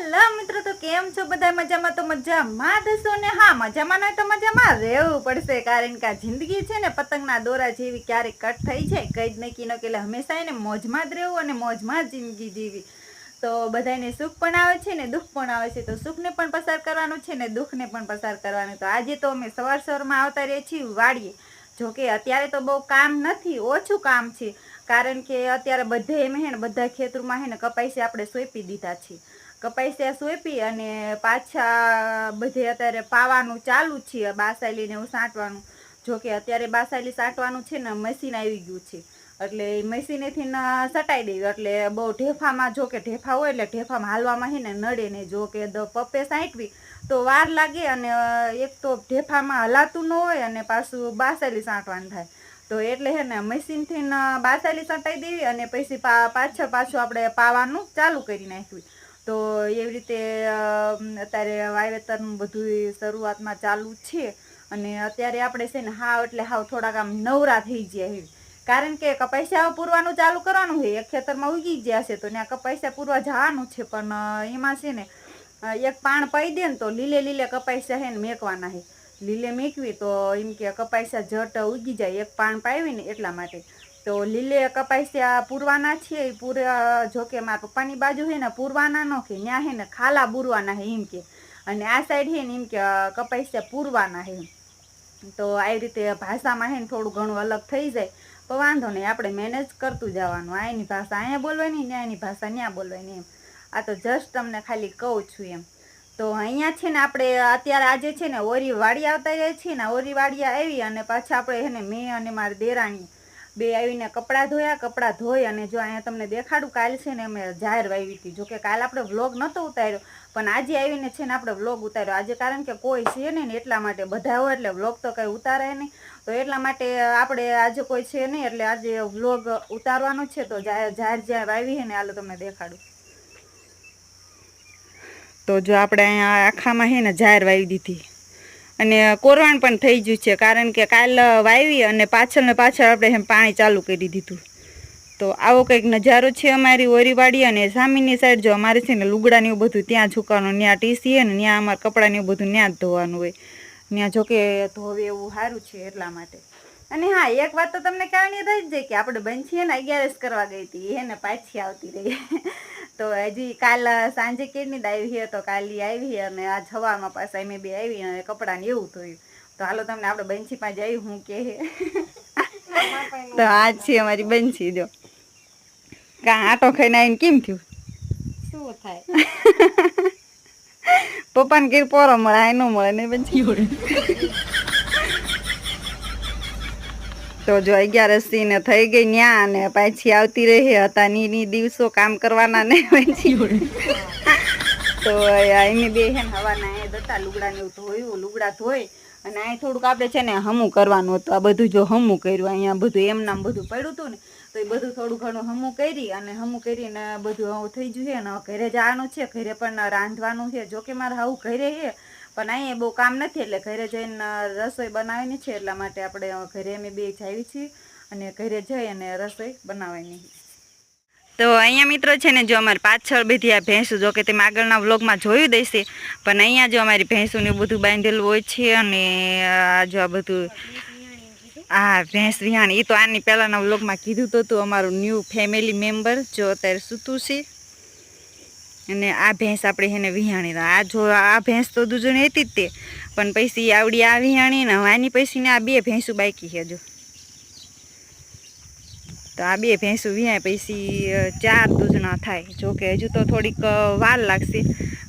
Hello મિત્રો, તો કેમ છો બધા? મજામાં? તો મજામાં દસો ને? હા, મજામાં નહીં તો મજામાં રહેવું પડશે, કારણ કે આ જિંદગી છે ને, પતંગના દોરા જેવી ક્યારેક કટ થઈ જાય, કંઈ જ નક્કી ન કે હંમેશા એને મોજમાં જ રહેવું અને મોજમાં જિંદગી જીવી તો બધાને સુખ પણ આવે છે ને, દુઃખ પણ આવે છે. તો સુખને પણ પસાર કરવાનું છે ને, દુઃખને પણ પસાર કરવાનું. તો આજે તો અમે સવાર સવારમાં આવતા રહીએ છીએ વાડીએ. જોકે અત્યારે તો બહુ કામ નથી, ઓછું કામ છે. કારણ કે અત્યારે બધે એમ હે ને બધા ખેતરમાં હે ને કપાઈસે આપણે સોંપી દીધા છે કપાઈસે સોંપી અને પાછા બધે અત્યારે પાવાનું ચાલુ છે બાસાલીને એવું સાંટવાનું. જોકે અત્યારે બાસાલી સાંટવાનું છે ને, મશીન આવી ગયું છે. એટલે એ મશીનેથી ન સટાઈ દેવી એટલે બહુ ઢેફામાં જો કે ઢેફા હોય એટલે ઢેફામાં હાલવામાં હે ને નડે ને, જો કે દ પપ્પે સાંટવી તો વાર લાગે અને એક તો ઢેફામાં હલાતું ન હોય અને પાછું બાસાલી સાંટવાનું થાય. તો એટલે હે ને મશીનથી બાસાલી સટાઈ દેવી અને પછી પાછળ પાછું આપણે પાવાનું ચાલુ કરી નાખવી. તો એવી રીતે અત્યારે વાવેતરનું બધું શરૂઆતમાં ચાલુ છે. અને અત્યારે આપણે છે ને હાવ એટલે હાવ થોડાક આમ નવરા થઈ ગયા કારણ કે કપાસિયા પૂરવાનું ચાલુ કરવાનું હોય એક ખેતરમાં ઉગી ગયા છે તો ત્યાં કપાસિયા પૂરવા જવાનું છે. પણ એમાં છે ને એક પાણ પાઈ દે ને તો લીલે લીલે કપાસિયા હે ને મેકવાના છે. લીલે મેકવી તો એમ કે કપાસિયા જટ ઉગી જાય. એક પાણ પાવી ને એટલા માટે. તો લીલે કપાસિયા પૂરવાના છે એ પૂરા જો કે મારા પપ્પાની બાજુ હે ને, પૂરવાના ન કે ત્યાં હે ને, ખાલા પૂરવાના હે એમ કે. અને આ સાઈડ હે ને, એમ કે કપાસિયા પૂરવાના હે. તો આવી રીતે ભાષામાં હે ને, થોડું ઘણું અલગ થઈ જાય. તો વાંધો નહીં, આપણે મેનેજ કરતું જવાનું. આ એની ભાષા અહીંયા બોલવાની ને એની ભાષા ત્યાં બોલવાની એમ. આ તો જસ્ટ તમને ખાલી કહું છું એમ. તો અહીંયા છે ને, આપણે અત્યારે આજે છે ને, ઓરી વાડી આવતા જાય છીએ ને, ઓરી વાડી આવી અને પાછા આપણે છે ને, મેં અને મારી દેરાણી બે આવીને કપડાં ધોયા, કપડાં ધોઈ અને જો અહીંયા તમને દેખાડું કાલ છે ને અમે જાહેર વાવી હતી. જોકે કાલ આપણે વ્લોગ નહોતો ઉતાર્યો, પણ આજે આવીને છે ને આપણે વ્લોગ ઉતાર્યો. આજે કારણ કે કોઈ છે નહીં ને એટલા માટે બધા હોય એટલે વ્લોગ તો કંઈ ઉતારાય નહીં. તો એટલા માટે આપણે આજે કોઈ છે નહીં, એટલે આજે વ્લોગ ઉતારવાનો છે. તો જાહેર જ્યાં વાવી છે ને હાલો તમને દેખાડું. તો જો આપણે અહીંયા આખામાં છે ને જાહેર વાવી દીધી. અને કોરવાણ પણ થઈ ગયું છે, કારણ કે કાલ વાવી અને પાછળ ને પાછળ આપણે એમ પાણી ચાલુ કરી દીધું. તો આવો કંઈક નજારો છે અમારી ઓરીવાડી અને સામેની સાઈડ જો અમારે છે ને લુગડાને એવું બધું ત્યાં ઝુકાવાનું ત્યાં ટીસી છે ને ત્યાં અમારે કપડાને એવું બધું ત્યાં જ ધોવાનું હોય. ત્યાં જોકે ધોવે એવું સારું છે એટલા માટે. અને હા એક વાત તો તમને કારણે થઈ જ જાય કે આપણે બંછી ને અગિયારસ કરવા ગઈ હતી એને પાછી આવતી રહી. તો હજી કાલ સાંજે કેટલી આવી છે તો કાલી આવી અને આજ સવારમાં પાછા અમે બે આવી અને કપડાને એવું થયું તો હાલો તમને આપણે બંછી પાસે જઈ હું કે તો આ છે અમારી બંછી જો. કાં આટો ખાઈને આવીને કેમ થયું? શું થાય? પપ્પાને કઈ પોરો મળે આ ન મળે ને બંછી તો જો અગિયારસી ને થઈ ગઈ ન્યા અને પાછી આવતી રહી હતા ની દિવસો કામ કરવાના ને પછી. તો એની બે હવાના એ દતા લુગડા ને ધોયું, લુગડા ધોઈ અને અહીં થોડુંક આપણે છે ને હમું કરવાનું હતું. આ બધું જો હમું કર્યું, અહીંયા બધું એમ નામ બધું પડ્યું હતું ને, તો એ બધું થોડું ઘણું હમું કરી અને હમું કરીને બધું થઈ ગયું છે ને ઘરે જવાનું છે, ઘરે પણ રાંધવાનું છે. જોકે મારે આવું ઘરે છે પણ અહીંયા બહુ કામ નથી, એટલે ઘરે જઈને રસોઈ બનાવવાની છે, એટલા માટે આપણે ઘરે અમે બે જાવી છીએ અને ઘરે જઈ અને રસોઈ બનાવવાની. તો અહીંયા મિત્રો છે ને, જો અમારી પાછળ બધી આ ભેંસું, જો કે તમે આગળના વ્લોગમાં જોયું દેશે, પણ અહીંયા જો અમારી ભેંસું ને બધું બાંધેલું હોય છે અને જો આ બધું આ ભેંસ વિહાણ એ તો આની પહેલાંના વ્લોગમાં કીધું તો હતું, અમારું ન્યૂ ફેમિલી મેમ્બર, જો અત્યારે સૂતું છે. અને આ ભેંસ આપણે એને વિહાણી આ જો આ ભેંસ તો દૂજણી હતી જ તે. પણ પૈસી આવડી આ વિહાણી ને આની પૈસીને આ બે ભેંસું બાકી છે જો. તો આ બે ભેંસું વિહાય પૈસી ચાર દૂધના થાય. જો કે હજુ તો થોડીક વાર લાગશે,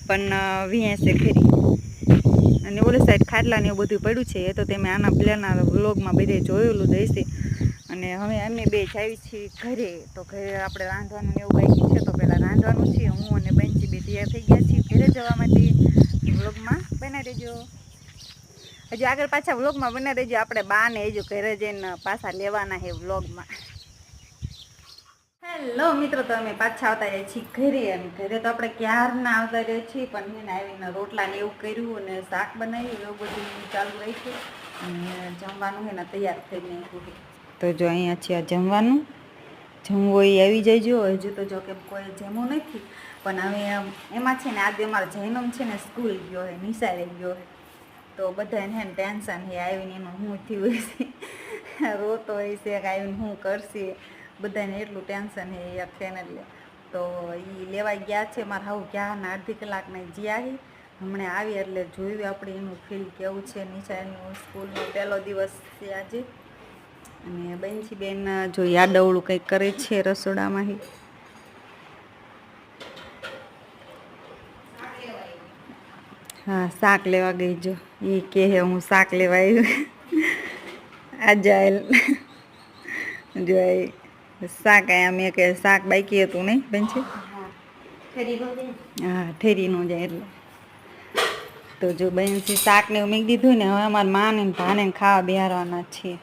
પણ વિહાશે ખરી. અને ઓલી સાઈડ ખાટલાને એવું બધું પડ્યું છે, એ તો તમે આના પહેલાંના વ્લોગમાં બધે જોયેલું જ અને હવે અમે બે જાવી છીએ ઘરે. તો ઘરે આપણે રાંધવાનું એવું બાકી છે, તો પહેલાં રાંધવાનું છે, હું અને તૈયાર થઈ ગયા છીએ ઘરે જવા માટે વ્લોગમાં. બના દેજો. હજુ આગળ પાછા વ્લોગમાં બના દેજો. આપણે બા ને હજુ ઘરે જઈને પાછા લેવાના છે વ્લોગમાં. હેલો મિત્રો, તો અમે પાછા આવતા રહીએ છીએ ઘરે. અને ઘરે તો આપણે ક્યારના આવતા રહીએ છીએ, પણ એને આવીને રોટલા ને એવું કર્યું અને શાક બનાવ્યું, એવું બધું ચાલુ રાખ્યું અને જમવાનું એને તૈયાર થઈ નાખ્યું તો જો અહીંયા છે જમવાનું. જમવું એ આવી જજો. હજુ તો જો કે કોઈ જમવું નથી. પણ હવે એમાં છે ને આજે અમારો જૈનમ છે ને સ્કૂલ ગયો હોય નિશાળે ગયો હોય તો બધાને એને ટેન્શન હે આવીને એનું શું થયું હશે? રોતો હોય છે કે આવીને શું કરશે? બધાને એટલું ટેન્શન હે એક છે ને એટલે. તો એ લેવા ગયા છે, મારા હાવ ક્યાં અડધી કલાકને જ્યાં હે હમણાં આવી એટલે જોયું આપણે એનું ફીલ કેવું છે, નિશાળનું સ્કૂલનો પહેલો દિવસ છે આજે. અને બેનથી બેન જો યાદવડું કંઈક કરે છે રસોડામાં હી, શાક લેવા ગઈ જો. એ કે હે શાક લેવા આવ્યું આજાયલ જો શાક આયા મેં કે શાક બાકી હતું નહીં બેન છે હા, ઠેરીનું જાય એટલે તો જો બેન છે શાકને એવું મેં દીધું ને, હવે અમારા માને ભાને ખાવા બેહારવાના છીએ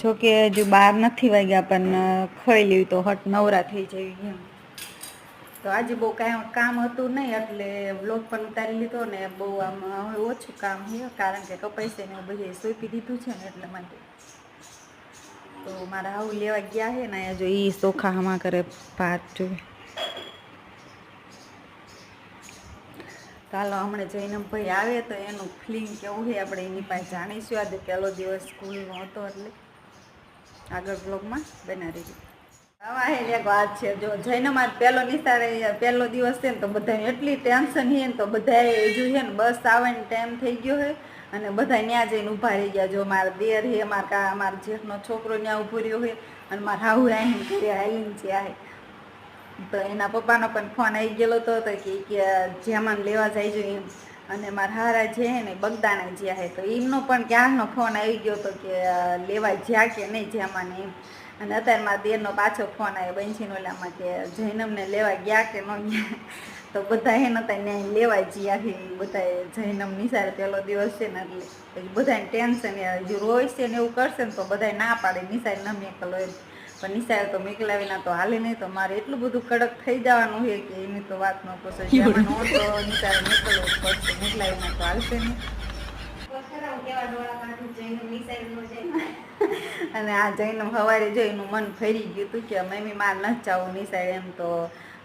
જોકે હજુ બાર નથી વાગ્યા, પણ ખાઈ લેવી તો હટ, નવરા થઈ જવી એમ. તો આજે બહુ કાંઈ કામ હતું નહીં, એટલે બ્લોગ પણ ઉતારી લીધો ને બહુ આમ હવે ઓછું કામ છે, કારણ કે કપાઈશે ને બધું સોંપી દીધું છે ને એટલે માટે. તો મારા આવું લેવા ગયા છે ને જો એ ચોખા હમા કરે ભાત જોવે ચાલો હમણાં જઈને ભાઈ આવે તો એનું ફિલિંગ કેવું છે આપણે એની પાસે જાણીશું. આજે પહેલો દિવસ સ્કૂલનો હતો એટલે આગળ બ્લોગમાં બનાવી દીધું એક વાત છે, જો જઈને મારે પહેલો નિશાળે પહેલો દિવસ છે ને તો બધાને એટલી ટેન્શન છે ને તો બધાએ હજુ છે ને બસ આવવાનો ટાઈમ થઈ ગયો છે અને બધા ત્યાં જઈને ઊભા રહી ગયા. જો મારા દેર છે મારા મારા જેઠનો છોકરો ત્યાં ઊભો રહ્યો છે અને મારા હાહુ આવીને હાલીને જ્યાં છે તો એના પપ્પાનો પણ ફોન આવી ગયેલો હતો તો કે જેમાં લેવા જાય છે એમ. અને મારા હારા જે હે ને બગદાણા જ્યાં હે તો એમનો પણ ક્યારનો ફોન આવી ગયો હતો કે લેવા જ્યાં કે નહીં જેમાં એમ. અને અત્યારે મારા દેરનો પાછો ફોન આવ્યો બંસીનો ઓલામાં કે જૈનમને લેવા ગયા કે ન ગયા? તો બધા હે નતા ત્યાં ન્યાય લેવા જઈ છે બધા જૈનમ નિસાર પહેલો દિવસ છે ને એટલે પછી બધાને ટેન્શન હજુ રોય છે ને એવું કરશે ને તો બધા ના પાડે નિસાર ન મેકલો એમ. પણ નિશાળે તો મોકલાવીના તો હાલે નહીં તો મારે એટલું બધું કડક થઈ જવાનું છે કે એની તો વાત ન પૂછો. જેમાં ન તો નિશાળે મોકલવું જ પડશે મોકલાવીના તો હાલશે નહીં. નો અને આ જઈને સવારે જોઈને મન ફરી ગયું હતું કે મમ્મી માર નથી જવું નિશાળે એમ તો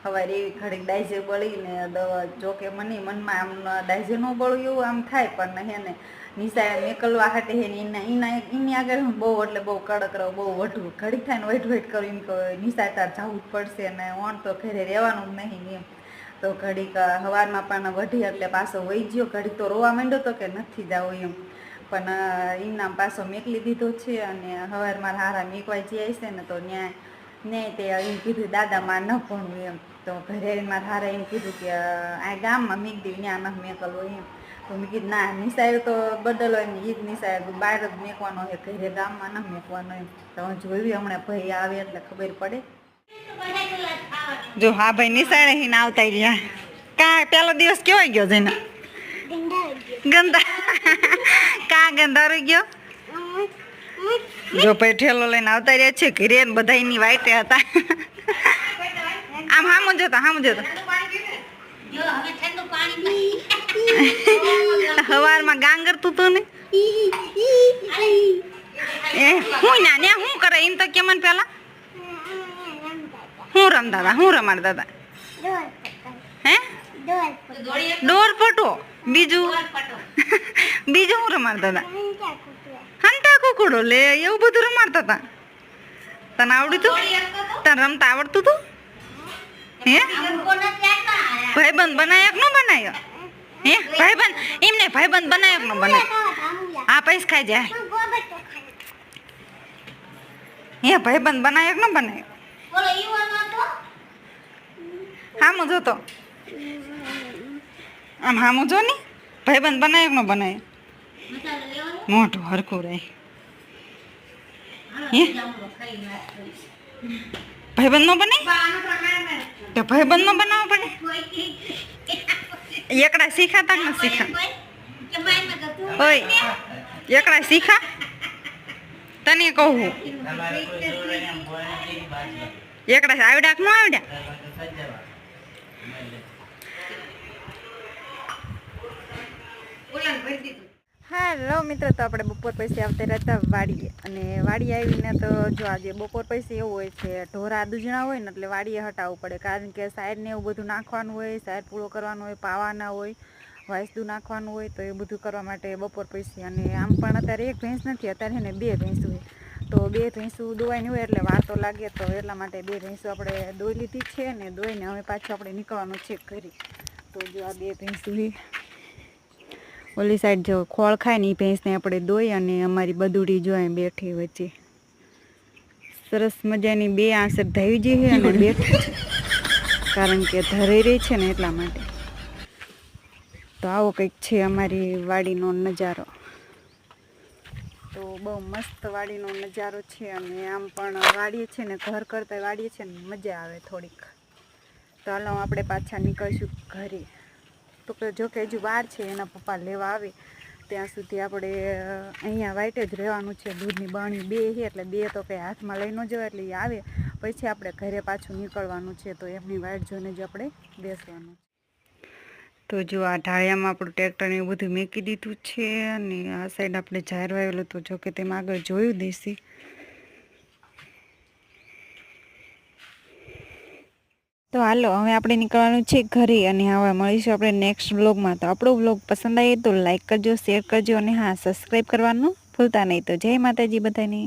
સવારે એવી ઘડીક ડાયજે બળીને દવા જોકે મને મનમાં આમ ડાયજે ન બળ્યું એવું આમ થાય પણ હે ને. નિશાળે નીકળવા હાટે હે ને એના એના આગળ હું બહુ એટલે બહુ કડક રહું, બહુ વઢું ઘડીક થાય ને વેઠ વેઠ કરું એમ કે નિશાળ તાર જવું જ પડશે ને ઓણ તો ઘરે રહેવાનું જ નહીં એમ. તો ઘડીક સવારમાં પણ વઢી એટલે પાછો વહી ગયો. ઘડીક તો રોવા માંડ્યો તો કે નથી જવું એમ. પણ અ, એમનામ પાછો મેકલી દીધો છે અને સવાર મારા હારા મેકવા જાય છે ને તો ત્યાં ને તે એમ કીધું દાદા માં ન ભણવું એમ. તો ઘરે મારા હારા એમ કીધું કે આ ગામમાં મેક દીધું ને ન મેકલો એમ. તો મેં કીધું ના નિશાયો તો બદલો એમ ઈદ જ નિસાય બહાર જ મેકવાનો હોય ઘરે ગામમાં ન મેકવાનો એમ. તો હું જોયું હમણાં ભાઈ આવે એટલે ખબર પડે. જો હા ભાઈ નિશાળે રહીને આવતા રહ્યા. કા પેલો દિવસ કેવાય ગયો જઈને? ગંદા. કા ગંદા ગયો. જો ભાઈ ઠેલો લઈને આવતા રહ્યા છે ઘરે બધા એની વાઈટે હતા. આમ હામું જતા હામું જોતો. હવારમાં ગાંગર તું તું ને? એ હું ના ને હું કરે? એમ તો કેમન પેલા? હું રમતા હતા હું રમાડતા હતા હે? ડોર પટો બીજું? બીજું હું રમાડતા હતા? હંટા કુકડો લે એવું બધું રમાડતા હતા. તને આવડ્યું તું? તને રમતા આવડતું તું? હે? ભાઈબંધ બનાયક નો બનાયો? હે? ભાઈબંધ એમને ભાઈબંધ બનાયક નો બનાય. આ પૈસ ખાઈ જાય. હે ભાઈબંધ બનાયક નો હા હામું જોતો. આમ હામું જો ને ભાઈબંધ બનાયક નો બનાય? મોટું હરખું રહે. ભાઈબંધ નો બને તો ભાઈબંધ નો. બનાવવો પડે. એકડા શીખાતા કે ન શીખા? ઓય એકડા શીખા? તને કહું એકડા આવડ્યા કે ન આવડ્યા? હાલો મિત્રો, તો આપણે બપોર પછી આવતા રહેતા વાડીએ. અને વાડી આવીને તો જો આજે બપોર પછી એવું હોય છે, ઢોરા દૂજણા હોય ને એટલે વાડીએ હટાવવું પડે. કારણ કે સાઈડને એવું બધું નાખવાનું હોય, સાઈડ પૂરો કરવાનો હોય, પાવાના હોય વાંસદું નાખવાનું હોય, તો એ બધું કરવા માટે બપોર પછી. અને આમ પણ અત્યારે એક ભેંસ નથી, અત્યારે ને બે ભેંસ હોય. તો બે ભેંસું દોવાઈની હોય એટલે વાતો લાગે, તો એટલા માટે બે ભેંસું આપણે દોઈ લીધી છે ને દોઈને હવે પાછું આપણે નીકળવાનું છે કરી તો જો આ બે ભેંસું ઓલી સાઈડ જો ખોળ ખાય ને એ ભેંસને આપણે દોઈ અને અમારી બદુડી જોઈએ બેઠી વચ્ચે સરસ મજાની બે આંસર ધાવી જે છે અને બેઠી છે. કારણ કે ધરાઈ રહી છે ને એટલા માટે. તો આવો કંઈક છે અમારી વાડીનો નજારો. તો બહુ મસ્ત વાડીનો નજારો છે અને આમ પણ વાડીએ છે ને, ઘર કરતાં વાડીએ છે ને મજા આવે થોડીક. તો હાલો આપણે પાછા નીકળશું ઘરે. તો જો કે હજુ વાર છે, એના પપ્પા લેવા આવે. ત્યાં સુધી આપણે અહીંયા વાઈટ જ રહેવાનું છે, દૂધની બાણી બે છે, એટલે બે તો કંઈ હાથમાં લઈ ન જવાય, એટલે આવે. પછી આપણે ઘરે પાછું નીકળવાનું છે, તો એમની વાઈટ જોઈને જ આપણે બેસવાનું તો જો આ ઢાળિયામાં આપણું ટ્રેક્ટર ને એવું બધું મેકી દીધું છે, અને આ સાઈડ આપણે જાહેર વાવેલું, તો જો કે તેમાં આગળ જોયું દેશી. તો હાલો, હવે આપણે નીકળવાનું છે ઘરે અને હવે મળીશું આપણે નેક્સ્ટ વ્લોગમાં તો આપણો વ્લોગ પસંદ આવે તો લાઈક કરજો શેર કરજો અને હા સબસ્ક્રાઈબ કરવાનું ભૂલતા નહીં. તો જય માતાજી બધાને.